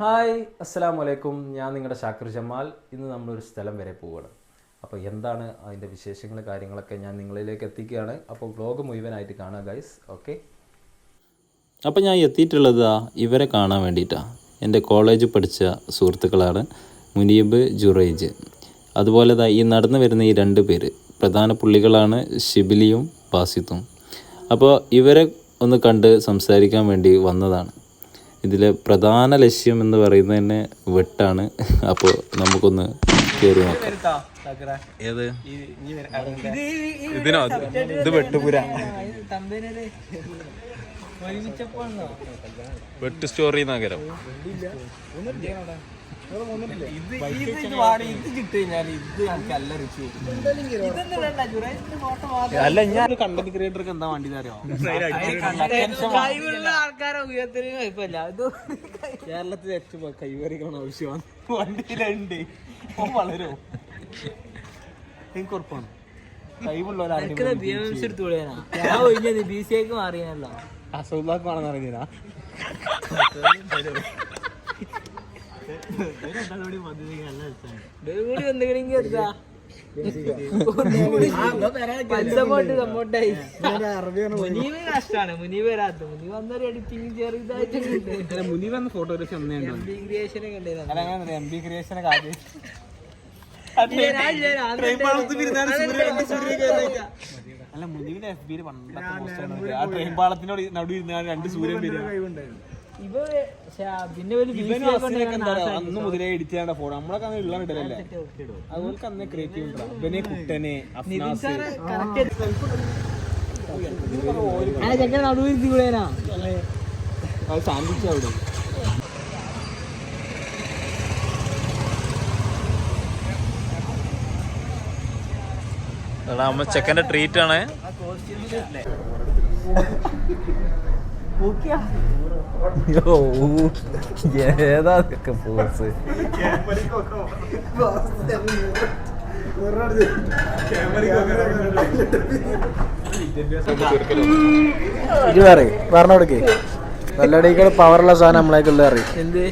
Hi അസ്സാം വലൈക്കും ഞാൻ നിങ്ങളുടെ ഷാക്കിർ ജമാൽ. ഇന്ന് നമ്മളൊരു സ്ഥലം വരെ പോവുകയാണ് അപ്പോൾ എന്താണ് അതിന്റെ വിശേഷങ്ങൾ കാര്യങ്ങളൊക്കെ ഞാൻ നിങ്ങളിലേക്ക് എത്തിക്കുകയാണ്. അപ്പോൾ വ്ലോഗ് മുഴുവനായിട്ട് കാണുക ഗൈസ് ഓക്കെ അപ്പോൾ ഞാൻ എത്തിയിട്ടുള്ളത് ഇവരെ കാണാൻ വേണ്ടിയിട്ടാണ് എന്റെ കോളേജ് പഠിച്ച സുഹൃത്തുക്കളാണ് മുനീബ് ജുറൈജ്. അതുപോലെ തന്നെ ഈ നടന്നു വരുന്ന ഈ രണ്ട് പേര്. പ്രധാന പുള്ളികളാണ് ഷിബിലിയും ബാസിത്തും. അപ്പോൾ ഇവരെ ഒന്ന് കണ്ട് സംസാരിക്കാൻ വേണ്ടി വന്നതാണ്. ഇതിലെ പ്രധാന ലക്ഷ്യം എന്ന് പറയുന്നത് തന്നെ വെട്ടാണ്. അപ്പോൾ നമുക്കൊന്ന് കയറി നോക്കാം. ഏത്? ഇതിനോ? ഇത് വെട്ടുപുര. വെട്ട് സ്റ്റോറി നഗരം. അല്ല ഞാൻ കണ്ടന്റ് ക്രിയേറ്റർക്ക് എന്താ വേണ്ടി അറിയോ? കഴിവുള്ള ആൾക്കാരെ ഉയർത്തിന് കുഴപ്പമില്ല. ഇത് കേരളത്തിൽ ഏറ്റവും കൈവരിക്കണം ആവശ്യമാണ് വണ്ടിയിലുണ്ട്. വളരോ? എനിക്ക് ഉറപ്പാണ് കഴിവുള്ള ബി എം എസ് എടുത്ത് വിളിയാനാ ഞാൻ ഒഴിഞ്ഞത് ബി സി ഐക്ക് മാറിയാണല്ലോ അസുഖമാണെന്ന് അറിഞ്ഞാ ഇതൊരു കൂടി വന്നിക്കണെങ്കിൽ എടുത്താ പഞ്ചമോട്ട് സമ്മോട്ടായി മുനീബ് കഷ്ടാണ് മുനീബ് വരാത്ത മുനീബ് വന്നൊരു എഡിറ്റിംഗ് ചെറുതായിട്ട് മുനി വന്ന ഫോട്ടോഗ്രാഫി അങ്ങനെ എം ബി ക്രിയേഷനെ കാര്യം അല്ല മുനിവിന്റെ എഫ് ബിയിൽ പണ്ടത്തെ പോസ്റ്റ് ആ ട്രെയിൻ പാളത്തിനോട് നടുവിരുന്ന രണ്ട് സൂര്യൻ വരിക. അന്ന് മുതലേ എഡിറ്റ് ചെയ്യേണ്ട ഫോട്ടോ നമ്മളൊക്കെ അന്ന് ഉള്ള ഇടലല്ലേ അതുപോലെ അന്ന് ക്രിയേറ്റീവ് ഉണ്ടാ ഇവനെ കുട്ടനെ അത് അവിടെ ട്രീറ്റ് ആണ് ഏതാ ഇതൊക്കെ പോസ് ഇത് പറയും പറഞ്ഞ കൊടുക്കേ. വെല്ലടികൾ പവറുള്ള സാധനം നമ്മളേക്കുള്ള അറിയും എന്ത്?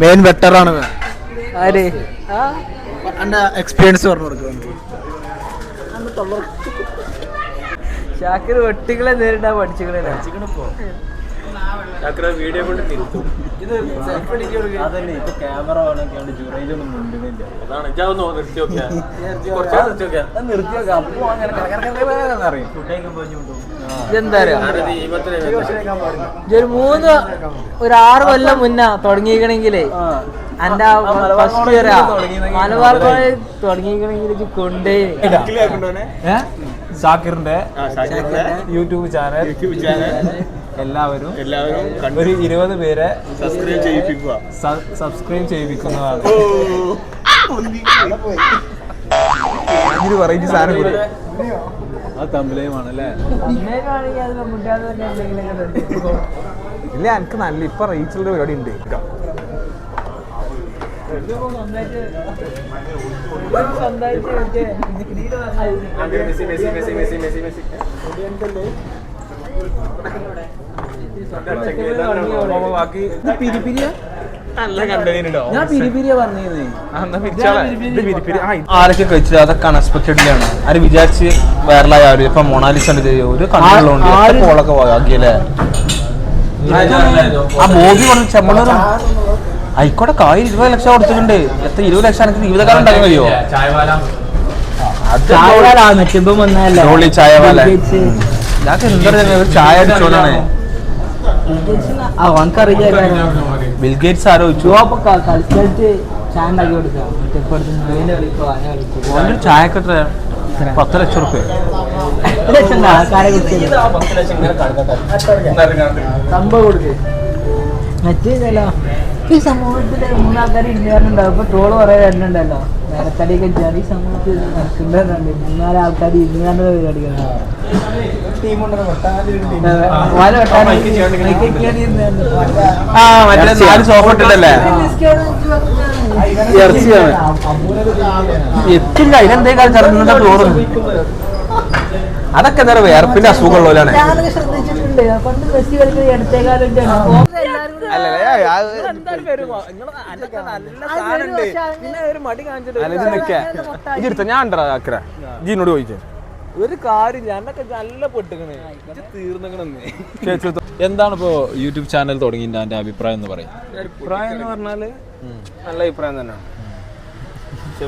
മെയിൻ വെട്ടറാണ് ആര്? എക്സ്പീരിയൻസ് പറഞ്ഞു കൊടുക്കുക ഷാക്കിർ വെട്ടികളെ നേരിടാൻ പഠിച്ചുകളെ വീഡിയോ കൊണ്ട് തിരുത്തും. അതല്ലേ ഇപ്പൊ ക്യാമറ ഓണൊക്കെയാണ് ജുറൈജ് ഒന്നും മുണ്ടുന്നില്ല അതാണ് ഞാൻ ഒന്ന് നിർത്തി നോക്കിയാ കുറച്ച് നിർത്തി നോക്കിയാ നിർത്തി വെക്കാം അപ്പൊ അങ്ങനെ കറകറകറകറകറ അറിയും ഫുഡൊക്കെ പോയിട്ടുണ്ടോ ഇതെന്താ അറിയോ ദീപത്തിന് ഇതൊരു മൂന്ന് ഒരു ആറ് കൊല്ലം മുന്നാ തുടങ്ങിയിരിക്കണെങ്കിലേ എന്റെ ഫസ്റ്റ് ഇയർ മലബാർ കോളേജ് തുടങ്ങിയിരിക്കണെങ്കിൽ ഇത് കൊണ്ടേ ഷാക്കിറിന്റെ യൂട്യൂബ് ചാനൽ യൂട്യൂബ് ചാനൽ എല്ലാവരും എല്ലാവരും ഒരു ഇരുപത് പേരെ സബ്സ്ക്രൈബ് ചെയ്യിപ്പിക്കുക. സബ്സ്ക്രൈബ് ചെയ്യിപ്പിക്കുന്നതാണ്. വെറൈറ്റി സാധനം അത് തമ്മിലേമാണ് അല്ലേ ഇല്ല എനിക്ക് നല്ല ഇപ്പൊ റീച്ചുള്ള പരിപാടി ഉണ്ട്. സ്വന്തമായിട്ട് ആരൊക്കെ കഴിച്ചത് അതൊക്കെ അൺഎക്സ്പെക്ടഡിലാണ് ആര് വിചാരിച്ച് വൈറലായ ആര് ഇപ്പൊ മൊണാലിസ ഒരു കണ്ണുകളുണ്ട് കോളൊക്കെ ആക്കിയല്ലേ ആ ബോബി പറഞ്ഞു ചെമ്മണൂർ ആയിക്കോട്ടെ കായ് ഇരുപത് ലക്ഷം കൊടുത്തിട്ടുണ്ട് എത്ര ഇരുപത് ലക്ഷം എനിക്ക് ജീവിതകാലം ഉണ്ടാക്കാൻ കഴിയുമോ ചായവാല ചായവാല ഞാൻ എന്താ ചായ അവൻക്കറിയാം ബിൽഗേറ്റ്സ് ആലോചിച്ചു മറ്റേ ചായക്ക് എത്ര? പത്ത് ലക്ഷം റുപ്യ സംഭവം കൊടുക്ക്. മറ്റേതല്ലോ. ഈ സമൂഹത്തിൽ മൂന്നാൾക്കാർ ഇരുന്നുണ്ടാവും ഇപ്പൊ ട്രോൾ കുറെ രണ്ടുണ്ടല്ലോ നേരത്തടിയൊക്കെ ജാതി സമൂഹത്തിൽ നടക്കുന്നുണ്ട് മൂന്നാൽ ആൾക്കാർ ഇരുന്നാണ്ട് പരിപാടികൾ വല വെട്ടാൻ ആ മറ്റേ നാല് സോഫ ഇട്ടിട്ടല്ലേ? ഇറച്ചിയാണ്. എത്തില്ല അതിനെന്തേ കാലം ചോറുന്നു അതൊക്കെ എന്താ വേർപ്പിന്റെ അസുഖമുള്ളവരാണ് ഞാൻ ഉണ്ടോ ജീനോട് ചോദിച്ചേ. ഒരു കാര്യം ഞാനൊക്കെ നല്ല പൊട്ടുകണേ തീർന്നേ എന്താണ് ഇപ്പോ യൂട്യൂബ് ചാനൽ തുടങ്ങി എന്റെ അഭിപ്രായം എന്ന് പറയും? അഭിപ്രായം എന്ന് പറഞ്ഞാൽ നല്ല അഭിപ്രായം തന്നെയാണ്.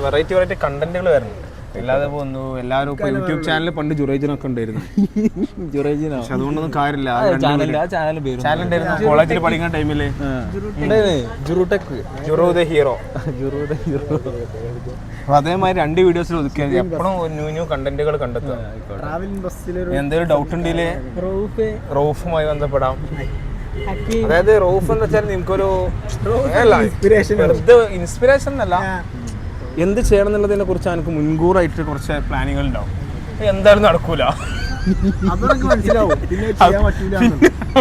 വെറൈറ്റി വെറൈറ്റി കണ്ടന്റുകൾ വരുന്നുണ്ട്. അല്ലാതെ ഇപ്പൊ ഒന്ന് എല്ലാവരും ഇപ്പൊ യൂട്യൂബ് ചാനൽ പണ്ട് ജുറേജിനൊക്കെ ഉണ്ടായിരുന്നു. ജുറേജിനോ? പക്ഷെ അതുകൊണ്ടൊന്നും കാര്യമില്ല. ചാനൽ പേര് ചാനൽ ഉണ്ടായിരുന്നു. കോളേജിൽ പഠിക്കുന്ന ടൈമിൽ ജുറുടെക്. ജുറോ ദ ഹീറോ. അപ്പൊ അതേമാതിരി രണ്ട് വീഡിയോസിൽ ഒതുക്കിയത്. എപ്പോഴും ന്യൂ ന്യൂ കണ്ടന്റുകൾ കണ്ടെത്തുക. എന്തെങ്കിലും ഡൗട്ട് ഉണ്ടെങ്കിൽ റോഫുമായി ബന്ധപ്പെടാം. അതായത് റോഫ് എന്ന് വെച്ചാൽ നിങ്ങൾക്കൊരു ഇൻസ്പിറേഷൻ ഇൻസ്പിറേഷൻ എന്നല്ല. എന്ത് ചെയ്യണം എന്നുള്ളതിനെ കുറിച്ച് എനിക്ക് മുൻകൂറായിട്ട് കുറച്ച് പ്ലാനിങ്ങൾ ഉണ്ടാവും. എന്തായാലും നടക്കൂല.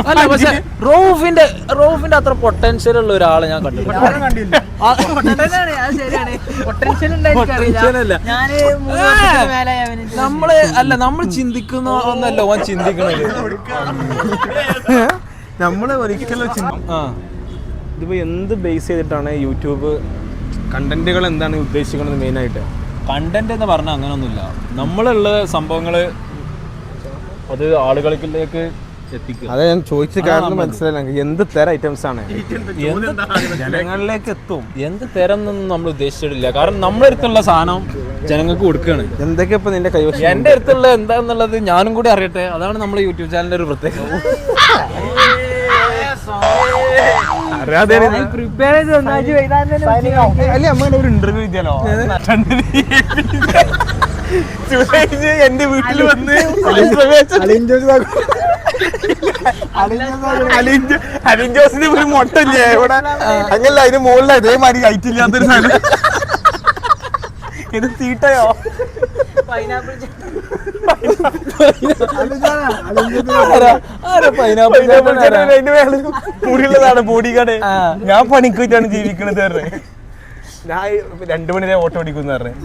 അല്ല പക്ഷെ റോഫിന്റെ റോഫിന്റെ അത്ര പൊട്ടൻഷ്യൽ ഉള്ള ഒരാളെ ഞാൻ കണ്ടിട്ടില്ല. നമ്മൾ അല്ല നമ്മൾ ചിന്തിക്കുന്ന ഒന്നല്ല ഓൻ ചിന്തിക്കണത്. നമ്മൾ ഒരിക്കലും ആ. ഇതിപ്പോ എന്ത് ബേസ് ചെയ്തിട്ടാണ് യൂട്യൂബ് കണ്ടന്റുകൾ എന്താണ് ഉദ്ദേശിക്കുന്നത് മെയിനായിട്ട്? കണ്ടന്റ് എന്ന് പറഞ്ഞാൽ അങ്ങനൊന്നുമില്ല. നമ്മളുള്ള സംഭവങ്ങൾ അത് ആളുകളിലേക്ക് എത്തിക്കുക. അതെ ഞാൻ ചോദിച്ച കാരണം മനസ്സിലായില്ല. എന്ത് തരം ഐറ്റംസ് ആണ്? ജനങ്ങളിലേക്ക് എത്തും. എന്ത് തരം എന്നൊന്നും നമ്മൾ ഉദ്ദേശിച്ചിട്ടില്ല. കാരണം നമ്മുടെ അടുത്തുള്ള സാധനം ജനങ്ങൾക്ക് കൊടുക്കുകയാണ് എന്തൊക്കെ ഇപ്പൊ നിന്റെ കൈവശം? എന്റെ അടുത്തുള്ള എന്താന്നുള്ളത് ഞാനും കൂടി അറിയട്ടെ. അതാണ് നമ്മുടെ യൂട്യൂബ് ചാനലിന്റെ ഒരു പ്രത്യേകത. ഒരു ഇന്റർവ്യൂ ചെയ്താലോ സുരേഷ് എന്റെ വീട്ടിൽ വന്ന് അലിൻ ജോസിന് ഒരു മൊട്ടല്ലേ ഇവിടെ അങ്ങനല്ല അതിന് മുകളിൽ അതേമാതിരി ഹൈറ്റ് ഇല്ലാത്തൊരു സാധനം. ഇത് തീട്ടയോ മുടിയുള്ളതാണ് ബോഡി കാർഡ് ഞാൻ പണിക്ക് വെച്ചാണ് ജീവിക്കണത് പറഞ്ഞത് ഞാൻ രണ്ടു മണി വരെ ഓട്ടോ ഓടിക്കുന്ന പറഞ്ഞു.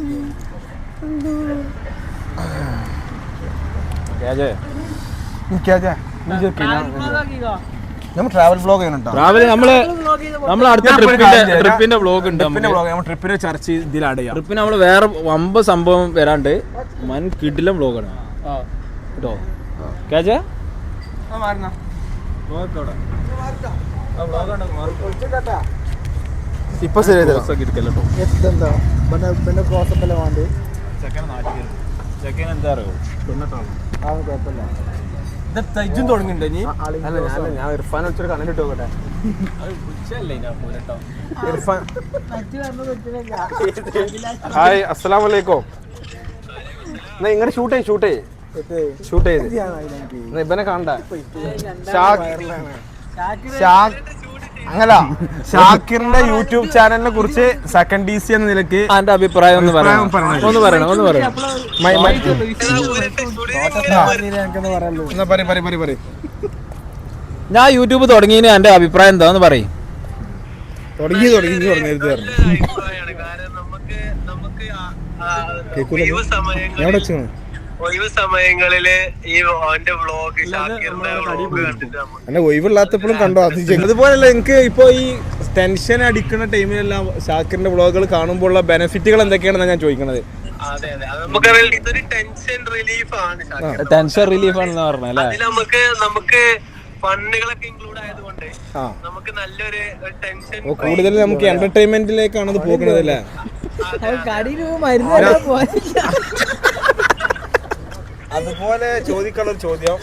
നമ്മൾ ട്രാവൽ ബ്ലോഗ് നമ്മൾ നമ്മൾ അടുത്ത ട്രിപ്പിന്റെ. ട്രിപ്പിന്റെ വ്ലോഗ് ഉണ്ട് ട്രിപ്പിന്റെ ബ്ലോഗ് നമ്മൾ ട്രിപ്പിനെ ചർച്ച ചെയ്ത് ഇതിൽ ആഡ് ചെയ്യാം. ട്രിപ്പിന് നമ്മൾ വേറെ വമ്പ സംഭവം വരാണ്ട്. വൻ കിടിലം വ്ലോഗാണ് കേട്ടോ? കേജ? ഇപ്പൊ ശരി ചെക്കൻ എന്താ അറിയോ? ഇജും തുടങ്ങിണ്ടോ നീ അല്ല ഞാൻ ഞാൻ ഇർഫാൻ വെച്ചൊരു കണ്ണിട്ട് നോക്കട്ടെ. ഇർഫാൻ ഹായ് അസ്സലാം വലൈക്കും എന്നാ ഇങ്ങനെ ഷൂട്ട് ചെയ്യ് ഷൂട്ട് ചെയ്യ്. ഷൂട്ട് ചെയ്ത്. ഇവനെ കാണണ്ട അങ്ങന ഷാക്കിറിന്റെ യൂട്യൂബ് ചാനലിനെ കുറിച്ച് സെക്കൻഡ് ഡി സി എന്ന നിലയ്ക്ക് എന്റെ അഭിപ്രായം ഒന്ന് പറയണം. ഒന്ന് പറയണം ഒന്ന് പറയണം. മൈ- മൈ- എന്നാ പറയ് പറയ് പറയ് പറയ്. ഞാൻ യൂട്യൂബ് തുടങ്ങിയതിന് എന്റെ അഭിപ്രായം എന്താന്ന് പറയും. തുടങ്ങി തുടങ്ങി തുടങ്ങരുത് ഒഴിവ് സമയങ്ങളിൽ ഈ ഓന്റെ വ്ളോഗ് എന്നെ ഒഴിവില്ലാത്തപ്പോഴും കണ്ടോ? അത് ചെയ്യും. അതുപോലല്ല എനിക്ക് ഇപ്പൊ ഈ ടെൻഷൻ അടിക്കുന്ന ടൈമിലെല്ലാം ഷാക്കിറിന്റെ വ്ളോഗുകൾ കാണുമ്പോഴുള്ള ബെനിഫിറ്റുകൾ എന്തൊക്കെയാണെന്ന് ഞാൻ ചോദിക്കണത്. ടെൻഷൻ റിലീഫ് ആണ് ടെൻഷൻ റിലീഫ് ആണെന്ന് പറഞ്ഞല്ലേ അതിൽ നമുക്ക് നമുക്ക് ഫണ്ണുകളൊക്കെ ഇൻക്ലൂഡ് ആയതുകൊണ്ട് നമുക്ക് നല്ലൊരു ടെൻഷൻ കൂടുതൽ നമുക്ക് എന്റർടൈൻമെന്റിലേക്കാണ് അത് പോകുന്നത് അല്ലേ? കടിയിൽ മരുന്ന് പോകാനില്ല. അതുപോലെ ചോദിക്കാനുള്ള ചോദ്യം.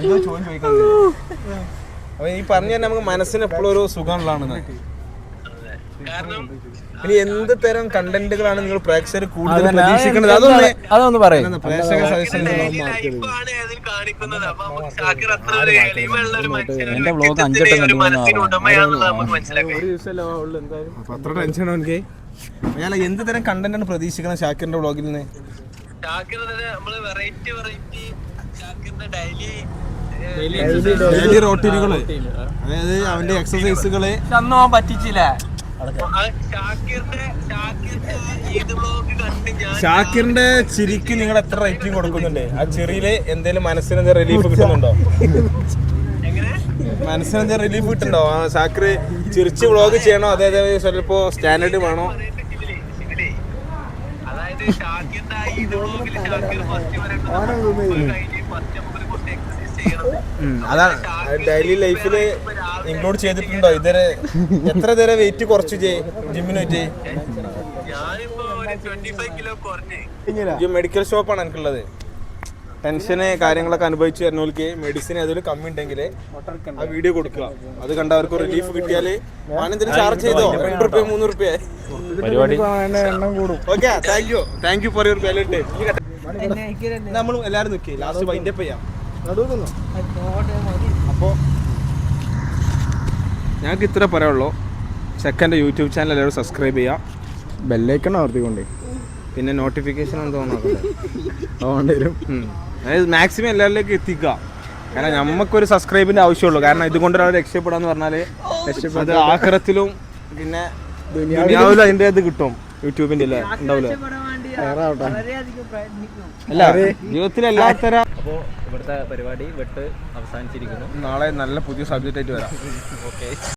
എന്തോ ചോദ്യം ചോദിക്കുന്നത് അപ്പൊ ഈ പറഞ്ഞു തന്നെ നമുക്ക് മനസ്സിന് എപ്പോഴും ഒരു സുഖമുള്ളതാണ്. കാരണം ഇനി എന്ത് തരം കണ്ടന്റുകളാണ് നിങ്ങൾ പ്രേക്ഷകർ കൂടുതൽ പ്രതീക്ഷിക്കുന്നത്? അതൊന്ന് അതൊന്ന് പറയുന്നത് പ്രേക്ഷക എന്റെ ബ്ലോഗ് അഞ്ച് വ്യക്തിത്വത്തിന്റെ വട്ടം ഒരു കണ്ടു അത്ര ടെൻഷൻ എനിക്ക്. ഞാൻ എന്ത് തരം കണ്ടന്റ് ആണ് പ്രതീക്ഷിക്കുന്നത് ഷാക്കിറിന്റെ വ്ളോഗിൽ നിന്ന്? നമ്മൾ വെറൈറ്റി വെറൈറ്റി ഷാക്കിറിന്റെ ഡെയിലി ഡെയിലി റോട്ടീനുകൾ അതായത് അവന്റെ എക്സസൈസുകൾ അന്ന് അവൻ പറ്റിച്ചില്ലേ? ആ ഷാക്കിറിന്റെ ചിരിക്ക് നിങ്ങൾ എത്ര റേറ്റിംഗ് കൊടുക്കുന്നുണ്ട്? ആ ചിറിയിൽ എന്തെങ്കിലും മനസ്സിന് എന്തെങ്കിലും റിലീഫ് കിട്ടുന്നുണ്ടോ? മനസ്സിന് റിലീഫ് കിട്ടുന്നുണ്ടോ? ആ ഷാക്കിർ ചിരിച്ച് വ്ളോഗ് ചെയ്യണോ? അതേ ചിലപ്പോ സ്റ്റാൻഡേർഡ് വേണോ? അതാണ്. ഡെയിലി ലൈഫിൽ ഇൻക്ലൂഡ് ചെയ്തിട്ടുണ്ടോ? ഇതുവരെ എത്ര തരം വെയിറ്റ് കുറച്ചു ചെയ് ജിമ്മിന് പറ്റി മെഡിക്കൽ ഷോപ്പാണ് എനിക്കുള്ളത്. ടെൻഷന് കാര്യങ്ങളൊക്കെ അനുഭവിച്ച് വരുന്നവർക്ക് മെഡിസിൻ ഏതെങ്കിലും കമ്മി ഉണ്ടെങ്കിൽ ആ വീഡിയോ കൊടുക്കുക. അത് കണ്ട അവർക്ക് റിലീഫ് കിട്ടിയാൽ ആനന്ദിന് ചാർജ് ചെയ്തോ? രണ്ട് റുപ്യ മൂന്ന് റുപ്യ. പരിപാടി. Okay thank you thank you for your wallet നമ്മൾ എല്ലാവരും നിൽക്കി ലാസ്റ്റ് വൈൻഡപ്പ് ചെയ്യാം. അപ്പോൾ ഞങ്ങൾക്ക് ഇത്ര പറയുള്ളൂ സെക്കൻഡ് യൂട്യൂബ് ചാനൽ എല്ലാവരും സബ്സ്ക്രൈബ് ചെയ്യാം. ബെല്ലേക്കണം അവർത്തിക്കൊണ്ടേ പിന്നെ നോട്ടിഫിക്കേഷൻ എന്തോ അതുകൊണ്ട് വരും അതായത് മാക്സിമം എല്ലാവരിലേക്ക് എത്തിക്കുക. കാരണം നമുക്കൊരു സബ്സ്ക്രൈബിന്റെ ആവശ്യമുള്ളൂ. കാരണം ഇതുകൊണ്ട് ഒരാൾ രക്ഷപ്പെടാന്ന് പറഞ്ഞാൽ രക്ഷപ്പെടുന്നത് ആഹ്റത്തിലും പിന്നെ ദുനിയാവിലും അതിന്റെ ഇത് കിട്ടും. യൂട്യൂബിന്റെ അല്ലേ? ഉണ്ടാവില്ല? അല്ല ജീവിതത്തിൽ എല്ലാ അപ്പോൾ ഇവിടുത്തെ പരിപാടി വെട്ട് അവസാനിച്ചിരിക്കുന്നു. നാളെ നല്ല പുതിയ സബ്ജക്റ്റ് ആയിട്ട് വരാം.